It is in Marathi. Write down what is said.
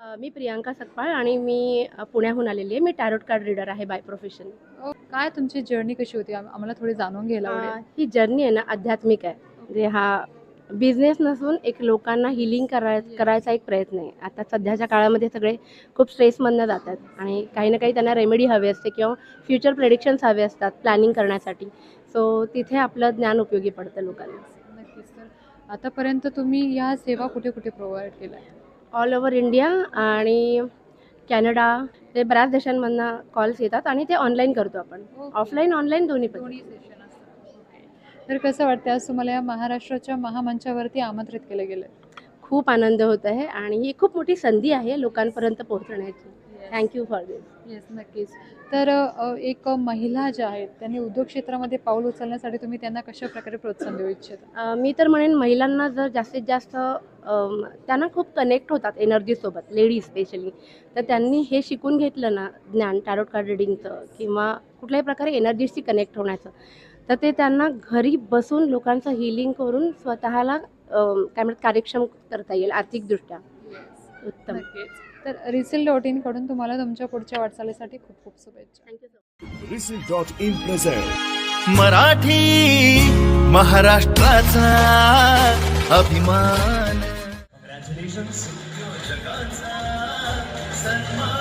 मी प्रियांका सकपाळ आणि मी पुण्याहून आलेली आहे. मी टॅरोट कार्ड रीडर आहे बाय प्रोफेशन काय तुमची जर्नी कशी होती? आम- आम्हाला थोडी जाणून घ्यायला आवडेल. ही जर्नी आहे ना आध्यात्मिक आहे. म्हणजे हा बिझनेस नसून एक लोकांना हिलिंग कराय करायचा एक प्रयत्न आहे. आता सध्याच्या काळामध्ये सगळे खूप स्ट्रेसमधनं जातात आणि काही ना काही त्यांना रेमेडी हवे असते किंवा फ्युचर प्रेडिक्शन्स हवे असतात प्लॅनिंग करण्यासाठी. सो तिथे आपलं ज्ञान उपयोगी पडतं लोकांना. नक्कीच तर. आतापर्यंत तुम्ही ह्या सेवा कुठे कुठे प्रोव्हाइड केल्या? ऑल ओव्हर इंडिया आणि कॅनडा ते बऱ्याच देशांमधनं कॉल्स येतात आणि ते ऑनलाईन करतो आपण. ऑफलाईन ऑनलाईन दोन्ही पण. दोन्ही सेशन असतात. तर कसं वाटतं आज तुम्हाला या महाराष्ट्राच्या महामंचावरती आमंत्रित केलं गेलं खूप आनंद होत आहे आणि ही खूप मोठी संधी आहे लोकांपर्यंत पोहोचण्याची. Thank you for this yes नक्कीच. तर अ, एक महिला ज्या आहेत त्यांनी उद्योग क्षेत्रामध्ये पाऊल उचलण्यासाठी तुम्ही त्यांना कशा प्रकारे प्रोत्साहन देऊ इच्छिता? अ, मी तर म्हणेन महिलांना जर जास्तीत जास्त त्यांना खूप कनेक्ट होतात एनर्जीसोबत लेडीज स्पेशली तर त्यांनी हे शिकून घेतलं ना ज्ञान टॅरोट कार्ड रिडिंगचं किंवा कुठल्याही प्रकारे एनर्जीशी कनेक्ट होण्याचं तर ते त्यांना घरी बसून लोकांचं हिलिंग करून स्वतःला काय म्हणतात कार्यक्षम करता येईल आर्थिकदृष्ट्या. उत्तम. तर रिसेल डॉट इनकडून तुम्हाला तुमच्या पुढच्या वाटचालीसाठी खूप खूप शुभेच्छा. थँक्यू रिसिल डॉट इन प्रेझेंट. मराठी महाराष्ट्राचा अभिमान. Vision secure जगाचा सन्मान